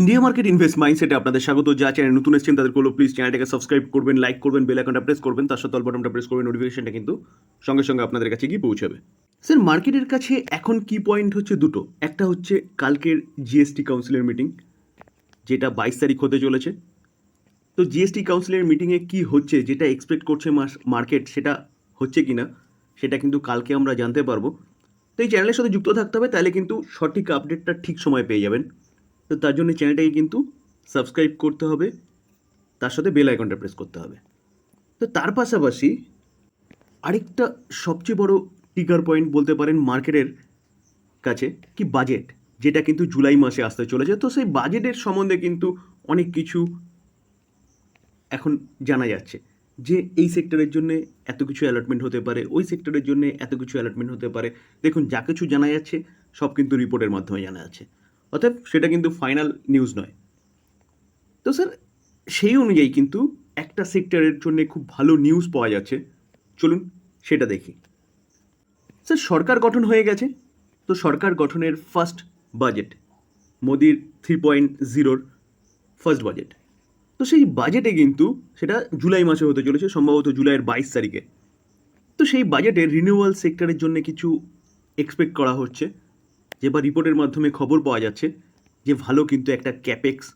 India market invest মাইন্ডসেটে আপনাদের স্বাগত। যা চ্যানেল নতুন এসেছেন তাদের করল প্লিজ চ্যানেলটাকে সাবস্ক্রাইব করবেন লাইক করবেন বেল আইকনটা প্রেস করবেন, তার সাথে বাটনটা প্রেস করবেন নোটিফিকেশনটা কিন্তু সঙ্গে সঙ্গে আপনাদের কাছে গিয়ে পৌঁছাবে। স্যার মার্কেটের কাছে এখন কি পয়েন্ট হচ্ছে দুটো। একটা হচ্ছে কালকের জিএসটি কাউন্সিলের মিটিং যেটা বাইশ তারিখ হতে চলেছে। তো জিএসটি কাউন্সিলের মিটিংয়ে কি হচ্ছে, যেটা এক্সপেক্ট করছে মার্কেট সেটা হচ্ছে কি না সেটা কিন্তু কালকে আমরা জানতে পারব। তো এই চ্যানেলের সাথে যুক্ত থাকতে হবে, তাহলে কিন্তু সঠিক আপডেটটা ঠিক সময় পেয়ে যাবেন। তো তার জন্য চ্যানেলটাকে কিন্তু সাবস্ক্রাইব করতে হবে। তার সাথে বেল আইকনটা প্রেস করতে হবে। তো তার পাশাপাশি আরেকটা সবচেয়ে বড় টিকার পয়েন্ট বলতে পারেন মার্কেটের কাছে কি বাজেট যেটা কিন্তু জুলাই মাসে আসতে চলেছে। তো সেই বাজেটের সম্বন্ধে কিন্তু অনেক কিছু এখন জানা যাচ্ছে যে এই সেক্টরের জন্য এত কিছু অ্যালটমেন্ট হতে পারে, ওই সেক্টরের জন্য এত কিছু অ্যালটমেন্ট হতে পারে। দেখুন, যা কিছু জানা যাচ্ছে, সব কিন্তু রিপোর্টের মাধ্যমে জানা যাচ্ছে। অর্থাৎ সেটা কিন্তু ফাইনাল নিউজ নয়। তো স্যার সেই অনুযায়ী কিন্তু একটা সেক্টরের জন্য খুব ভালো নিউজ পাওয়া যাচ্ছে। চলুন সেটা দেখি। স্যার সরকার গঠন হয়ে গেছে। তো সরকার গঠনের ফার্স্ট বাজেট মোদির থ্রি পয়েন্ট জিরোর ফার্স্ট বাজেট তো সেই বাজেটে কিন্তু সেটা জুলাই মাসে হতে চলেছে, সম্ভবত জুলাইয়ের বাইশ তারিখে। তো সেই বাজেটে রিনিউয়াল সেক্টরের জন্য কিছু এক্সপেক্ট করা হচ্ছে। যে বা রিপোর্টের মাধ্যমে খবর পাওয়া যাচ্ছে যে ভালো কিন্তু একটা ক্যাপেক্স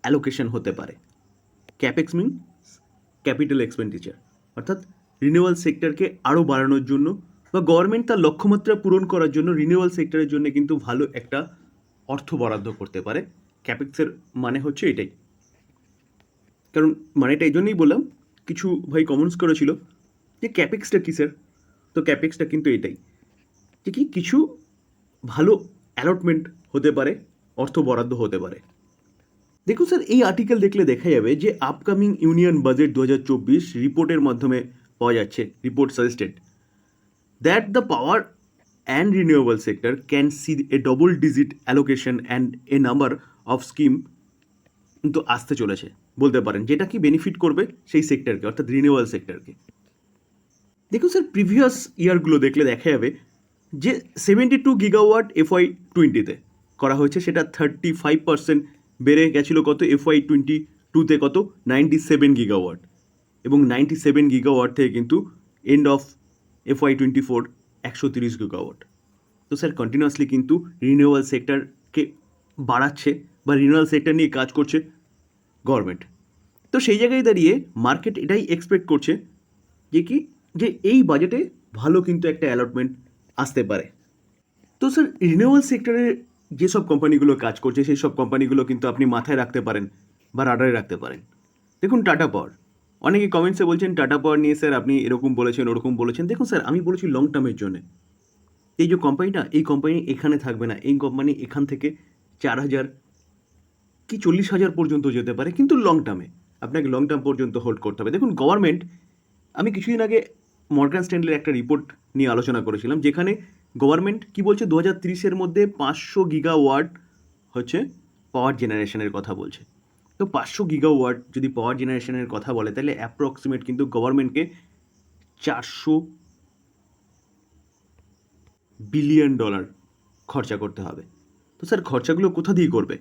অ্যালোকেশন হতে পারে। ক্যাপেক্স মিন ক্যাপিটাল এক্সপেন্ডিচার অর্থাৎ রিনিউয়াল সেক্টরকে আরও বাড়ানোর জন্য বা গভর্নমেন্ট তার লক্ষ্যমাত্রা পূরণ করার জন্য রিনিউয়াল সেক্টরের জন্য কিন্তু ভালো একটা অর্থ বরাদ্দ করতে পারে। ক্যাপেক্সের মানে হচ্ছে এটাই। কারণ মানেটা এই জন্যই বললাম, কিছু ভাই কমেন্টস করেছিল যে ক্যাপেক্সটা কী স্যার তো ক্যাপেক্সটা কিন্তু এটাই যে কি কিছু ভালো অ্যালটমেন্ট হতে পারে, অর্থ বরাদ্দ হতে পারে। দেখুন স্যার এই আর্টিকেল দেখলে দেখা যাবে যে আপকামিং ইউনিয়ন বাজেট দু হাজার চব্বিশ রিপোর্টের মাধ্যমে পাওয়া যাচ্ছে report suggested that the power and renewable sector can see a double digit allocation and a number of scheme কিন্তু আসতে চলেছে। বলতে পারেন, যেটা কি বেনিফিট করবে সেই সেক্টরকে অর্থাৎ রিনিউয়াল সেক্টরকে দেখুন স্যার প্রিভিয়াস ইয়ারগুলো দেখলে দেখা যাবে যে সেভেন্টি টু গিগাওয়াট এফআই টোয়েন্টিতে করা হয়েছে, সেটা থার্টি ফাইভ পার্সেন্ট বেড়ে গেছিল কত? এফআই টোয়েন্টি টুতে কত? নাইনটি সেভেন গিগাওয়াট এবং নাইনটি সেভেন গিগাওয়াট থেকে কিন্তু end of FY twenty four একশো তিরিশ গিগাওয়াট তো স্যার কন্টিনিউয়াসলি কিন্তু রিনিউয়াল সেক্টরকে বাড়াচ্ছে বা রিনিউয়াল সেক্টর নিয়ে কাজ করছে গভর্নমেন্ট তো সেই জায়গায় দাঁড়িয়ে মার্কেট এটাই এক্সপেক্ট করছে যে কি? যে এই বাজেটে ভালো কিন্তু একটা অ্যালটমেন্ট আসতে পারে। তো স্যার রিনিউয়াল সেক্টরে যেসব কোম্পানিগুলো কাজ করছে, সেই সব কোম্পানিগুলো কিন্তু আপনি মাথায় রাখতে পারেন বা রাডারে রাখতে পারেন। দেখুন টাটা পাওয়ার অনেকে কমেন্টসে বলছেন টাটা পাওয়ার নিয়ে স্যার আপনি এরকম বলেছেন, ওরকম বলেছেন। দেখুন স্যার, আমি বলেছি লং টার্মের জন্য। এই যে কোম্পানিটা এই কোম্পানি এখানে থাকবে না। এই কোম্পানি এখান থেকে চার হাজার কি চল্লিশ হাজার পর্যন্ত যেতে পারে, কিন্তু লং টার্মে আপনাকে লং টার্ম পর্যন্ত হোল্ড করতে হবে। দেখুন গভর্নমেন্ট আমি কিছুদিন আগে মর্গান স্ট্যান্ডের একটা রিপোর্ট নিয়ে আলোচনা করেছিলাম, যেখানে গভর্নমেন্ট কি বলছে? দু হাজার তিরিশের মধ্যে পাঁচশো গিগা ওয়ার্ড হচ্ছে পাওয়ার জেনারেশনের কথা বলছে। তো পাঁচশো গিগা ওয়ার্ড যদি পাওয়ার জেনারেশনের কথা বলে, তাহলে অ্যাপ্রক্সিমেট কিন্তু গভর্নমেন্টকে চারশো বিলিয়ন ডলার খরচা করতে হবে। তো স্যার খরচাগুলো কোথা দিয়ে করবে?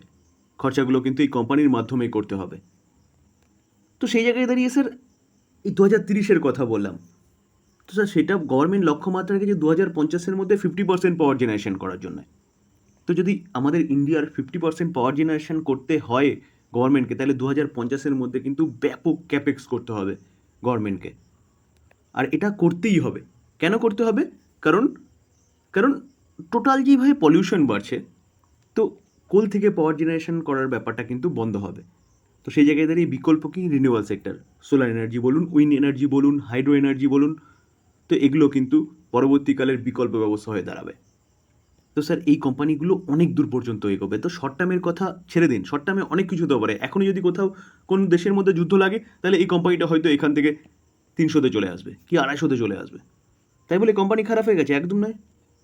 খরচাগুলো কিন্তু এই কোম্পানির মাধ্যমে করতে হবে। তো সেই জায়গায় দাঁড়িয়ে স্যার এই দু হাজার তিরিশের কথা বললাম তো স্যার সেটা গভর্নমেন্ট লক্ষ্যমাত্রা রেখেছে দু হাজার পঞ্চাশের মধ্যে ফিফটি পার্সেন্ট পাওয়ার জেনারেশন করার জন্য। তো যদি আমাদের ইন্ডিয়ার ফিফটি পার্সেন্ট পাওয়ার জেনারেশন করতে হয় গভর্নমেন্টকে তাহলে দু হাজার পঞ্চাশের মধ্যে কিন্তু ব্যাপক ক্যাপেক্স করতে হবে গভর্নমেন্টকে আর এটা করতেই হবে। কেন করতে হবে? কারণ কারণ টোটাল যেভাবে পলিউশন বাড়ছে, তো কোল থেকে পাওয়ার জেনারেশন করার ব্যাপারটা কিন্তু বন্ধ হবে। তো সেই জায়গায় দাঁড়িয়ে বিকল্প কি? রিনিউয়াল সেক্টর সোলার এনার্জি বলুন উইন্ড এনার্জি বলুন হাইড্রো এনার্জি বলুন তো এগুলো কিন্তু পরবর্তীকালের বিকল্প ব্যবস্থা হয়ে দাঁড়াবে। তো স্যার, এই কোম্পানিগুলো অনেক দূর পর্যন্ত এগোবে। তো শর্ট টার্মের কথা ছেড়ে দিন। শর্ট টার্মে অনেক কিছু হতে পারে। এখনই যদি কোথাও কোন দেশের মধ্যে যুদ্ধ লাগে, তাহলে এই কোম্পানিটা হয়তো এখান থেকে তিনশোতে চলে আসবে কি আড়াইশোতে চলে আসবে। তাই বলে কোম্পানি খারাপ হয়ে গেছে? একদম নয়।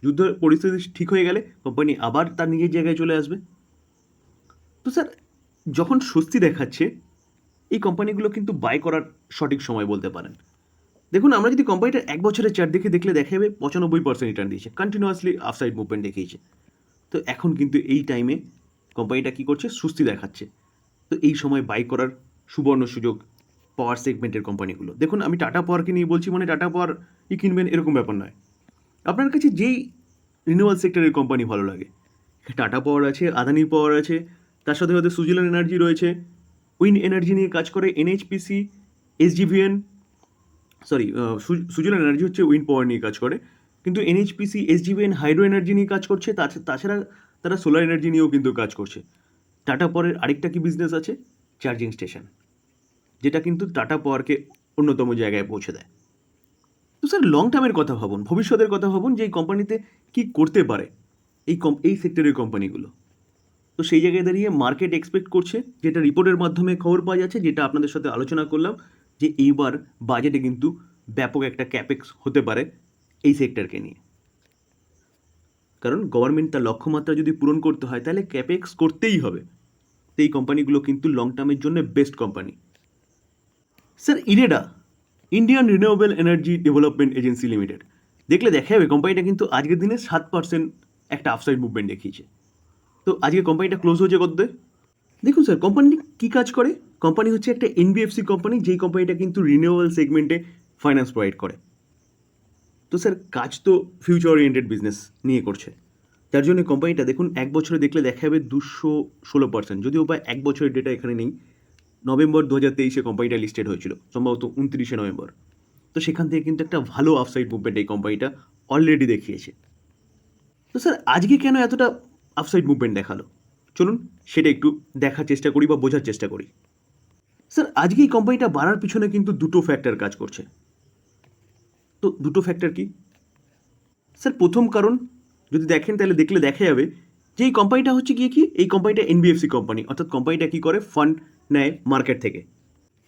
যুদ্ধ পরিস্থিতি ঠিক হয়ে গেলে কোম্পানি আবার তার নিজের জায়গায় চলে আসবে। তো স্যার, যখন স্বস্তি দেখাচ্ছে, এই কোম্পানিগুলো কিন্তু বাই করার সঠিক সময় বলতে পারেন। দেখুন, আমরা যদি কোম্পানিটার এক বছরের চার দেখে দেখলে দেখা যাবে পঁচানব্বই পার্সেন্ট রিটার্ন দিয়েছে কন্টিনিউয়াসলি আফসাইড মুভমেন্ট দেখিয়েছে। তো এখন কিন্তু এই টাইমে কোম্পানিটা কী করছে? সুস্থি দেখাচ্ছে। তো এই সময় বাই করার সুবর্ণ সুযোগ পাওয়ার সেগমেন্টের কোম্পানিগুলো দেখুন, আমি টাটা পাওয়ারকে নিয়ে বলছি মানে টাটা পাওয়ার ই কিনবেন এরকম ব্যাপার নয়। আপনার কাছে যেই রিনিউয়াল সেক্টরের কোম্পানি ভালো লাগে টাটা পাওয়ার আছে আদানি পাওয়ার আছে, তার সাথে সাথে সুজিলান এনার্জি রয়েছে উইন এনার্জি নিয়ে কাজ করে NHPC SJVN sorry Suzlon energy হচ্ছে উইন পাওয়ার নিয়ে কাজ করে, কিন্তু এনএইচপিসি এসজিভিএন হাইড্রো এনার্জি নিয়ে কাজ করছে, তাছ- তাছাড়া তারা সোলার এনার্জি নিয়েও কিন্তু কাজ করছে। টাটা পাওয়ারের আরেকটা কি বিজনেস আছে? চার্জিং স্টেশন যেটা কিন্তু টাটা পাওয়ারকে অন্যতম জায়গায় পৌঁছে দেয়। তো স্যার লং টার্মের কথা ভাবুন, ভবিষ্যতের কথা ভাবুন যে এই কোম্পানিতে কি করতে পারে, এই কম এই সেক্টরের কোম্পানিগুলো তো সেই জায়গায় দাঁড়িয়ে মার্কেট এক্সপেক্ট করছে, যেটা রিপোর্টের মাধ্যমে খবর পাওয়া যাচ্ছে, যেটা আপনাদের সাথে আলোচনা করলাম। যে এইবার বাজেটে কিন্তু ব্যাপক একটা ক্যাপেক্স হতে পারে এই সেক্টরকে নিয়ে। কারণ গভর্নমেন্ট তার লক্ষ্যমাত্রা যদি পূরণ করতে হয়, তাহলে ক্যাপেক্স করতেই হবে। তো এই কোম্পানিগুলো কিন্তু লং টার্মের জন্য best company sir IREDA Indian renewable energy development agency limited দেখলে দেখা যাবে কোম্পানিটা কিন্তু আজকের দিনে সাত পার্সেন্ট একটা আপসাইড মুভমেন্ট দেখিয়েছে। তো আজকে কোম্পানিটা ক্লোজ হয়েছে কত দেখুন স্যার কোম্পানি কী কাজ করে? কোম্পানি হচ্ছে একটা এনবিএফসি কোম্পানি যেই কোম্পানিটা কিন্তু রিনিউয়েবল সেগমেন্টে ফাইন্যান্স প্রোভাইড করে। তো স্যার কাজ তো ফিউচার ওরিয়েন্টেড বিজনেস নিয়ে করছে। তার জন্য কোম্পানিটা দেখুন, এক বছরে দেখলে দেখা যাবে দুশো ষোলো পার্সেন্ট যদিও বা এক বছরের ডেটা এখানে নেই। নভেম্বর দু হাজার তেইশে কোম্পানিটা লিস্টেড হয়েছিল, সম্ভবত উনত্রিশে নভেম্বর। তো সেখান থেকে কিন্তু একটা ভালো আফসাইড মুভমেন্ট এই কোম্পানিটা অলরেডি দেখিয়েছে। তো স্যার আজকে কেন এতটা আফসাইড মুভমেন্ট দেখাল? চলুন সেটা একটু দেখার চেষ্টা করি বা বোঝার চেষ্টা করি। স্যার, আজকে এই কোম্পানিটা বাড়ার পিছনে কিন্তু দুটো ফ্যাক্টর কাজ করছে। তো দুটো ফ্যাক্টর কি? স্যার, প্রথম কারণ যদি দেখেন তাহলে দেখলে দেখা যাবে যে এই কোম্পানিটা হচ্ছে গিয়ে কি? এই কোম্পানিটা এনবিএফসি কোম্পানি অর্থাৎ কোম্পানিটা কি করে? ফান্ড নেয় মার্কেট থেকে।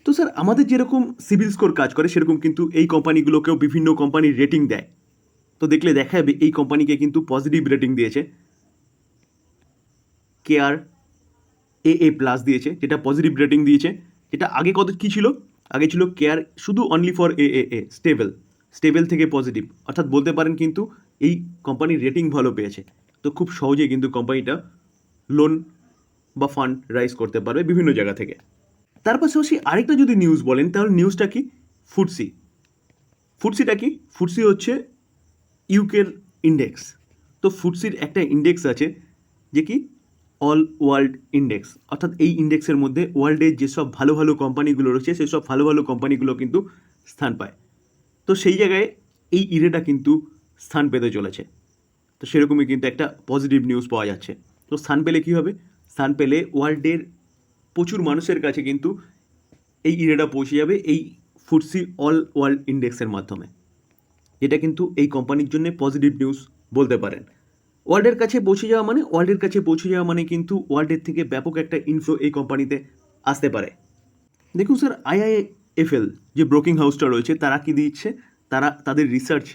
তো স্যার, আমাদের যেরকম সিভিল স্কোর কাজ করে, সেরকম কিন্তু এই কোম্পানিগুলোকেও বিভিন্ন কোম্পানির রেটিং দেয়। তো দেখলে দেখা যাবে এই কোম্পানিকে কিন্তু পজিটিভ রেটিং দিয়েছে। কেয়ার এ এ প্লাস দিয়েছে, যেটা পজিটিভ রেটিং দিয়েছে। যেটা আগে কত, কী ছিল? আগে ছিল কেয়ার শুধু only for a a a stable stable থেকে পজিটিভ অর্থাৎ বলতে পারেন কিন্তু এই কোম্পানির রেটিং ভালো পেয়েছে। তো খুব সহজেই কিন্তু কোম্পানিটা লোন বা ফান্ড রাইজ করতে পারবে বিভিন্ন জায়গা থেকে। তার পাশাপাশি আরেকটা যদি নিউজ বলেন, তাহলে নিউজটা কি? ফুডসি ফুডসিটা কি? ফুডসি হচ্ছে ইউকের ইন্ডেক্স তো ফুডসির একটা ইন্ডেক্স আছে, যে কি? অল ওয়ার্ল্ড ইন্ডেক্স অর্থাৎ এই ইন্ডেক্সের মধ্যে ওয়ার্ল্ডের যেসব ভালো ভালো কোম্পানিগুলো রয়েছে, সেসব ভালো ভালো কোম্পানিগুলো কিন্তু স্থান পায়। তো সেই জায়গায় এই ইরেটা কিন্তু স্থান পেতে চলেছে। তো সেরকমই কিন্তু একটা পজিটিভ নিউজ পাওয়া যাচ্ছে। তো স্থান পেলে কী হবে? স্থান পেলে ওয়ার্ল্ডের প্রচুর মানুষের কাছে কিন্তু এই ইরেটা পৌঁছে যাবে এই ফুডসি অল ওয়ার্ল্ড ইন্ডেক্সের মাধ্যমে। এটা কিন্তু এই কোম্পানির জন্য পজিটিভ নিউজ বলতে পারেন। ওয়ার্ল্ডের কাছে পৌঁছে যাওয়া মানে ওয়ার্ল্ডের কাছে পৌঁছে যাওয়া মানে কিন্তু ওয়ার্ল্ডের থেকে ব্যাপক একটা ইনফ্লো এই কোম্পানিতে আসতে পারে। দেখুন স্যার আইআইএফএল যে ব্রোকিং হাউসটা রয়েছে, তারা কি দিচ্ছে? তারা তাদের রিসার্চ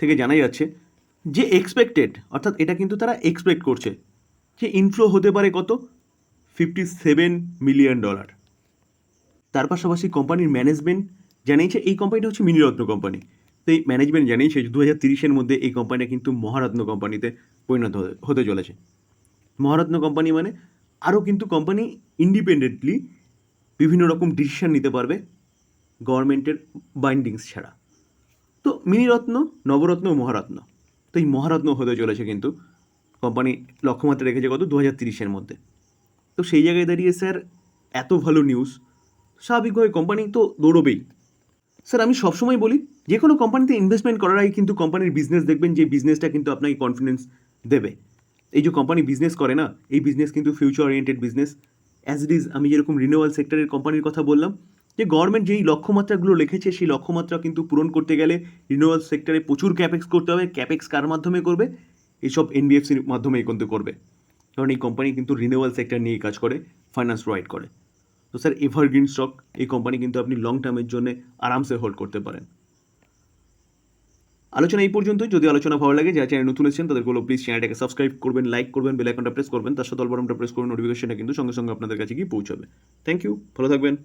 থেকে জানা যাচ্ছে যে এক্সপেক্টেড অর্থাৎ এটা কিন্তু তারা এক্সপেক্ট করছে যে ইনফ্লো হতে পারে কত? ফিফটি সেভেন মিলিয়ন ডলার তার পাশাপাশি কোম্পানির ম্যানেজমেন্ট জানিয়েছে, এই কোম্পানিটা হচ্ছে মিনিরত্ন কোম্পানি তো এই ম্যানেজমেন্ট জানিয়েছে দু হাজার তিরিশের মধ্যে এই কোম্পানিটা কিন্তু মহারত্ন কোম্পানিতে পরিণত হতে- চলেছে। মহারত্ন কোম্পানি মানে আরও কিন্তু কোম্পানি ইন্ডিপেন্ডেন্টলি বিভিন্ন রকম ডিসিশন নিতে পারবে গভর্নমেন্টের বাইন্ডিংস ছাড়া। তো মিনিরত্ন, নবরত্ন, মহারত্ন। তো এই মহারত্ন হতে চলেছে কিন্তু কোম্পানি লক্ষ্যমাত্রা রেখেছে কত? দু হাজার তিরিশের মধ্যে। তো সেই জায়গায় দাঁড়িয়ে স্যার এত ভালো নিউজ স্বাভাবিকভাবে কোম্পানি তো দৌড়বেই। স্যার আমি সবসময় বলি যে কোনো কোম্পানিতে ইনভেস্টমেন্ট করার আগে কিন্তু কোম্পানির বিজনেস দেখবেন যে বিজনেসটা কিন্তু আপনাকে কনফিডেন্স দেবে। এই যে কোম্পানি বিজনেস করে না, এই বিজনেস কিন্তু future oriented business as it is আমি যেরকম রিনিউয়াল সেক্টরের কোম্পানির কথা বললাম, যে গভর্নমেন্ট যেই লক্ষ্যমাত্রাগুলো লিখেছে সেই লক্ষ্যমাত্রা কিন্তু পূরণ করতে গেলে রিনিউয়াল সেক্টরে প্রচুর ক্যাপেক্স করতে হবে। ক্যাপেক্স কার মাধ্যমে করবে? এইসব এনবিএফসির মাধ্যমেই কিন্তু করবে। কারণ এই কোম্পানি কিন্তু রিনিউয়াল সেক্টর নিয়ে কাজ করে ফাইন্যান্স প্রোভাইড করে। তো স্যার এভারগ্রিন স্টক এই কোম্পানি কিন্তু আপনি লং টার্মের জন্য আরামসে হোল্ড করতে পারেন। আলোচনা এই পর্যন্তই। যদি আলোচনা ভালো লাগে, যারা চ্যানেল নতুন এসেছেন তাদের বলো প্লিজ চ্যানেলটাকে সাবস্ক্রাইব করবেন লাইক করবেন বেল আইকনটা প্রেস করবেন। তার সাথে অলবরমটা প্রেস করবেন নোটিফিকেশনটা কিন্তু সঙ্গে সঙ্গে আপনাদের কাছে গিয়ে পৌঁছাবে। থ্যাংক ইউ ভালো থাকবেন।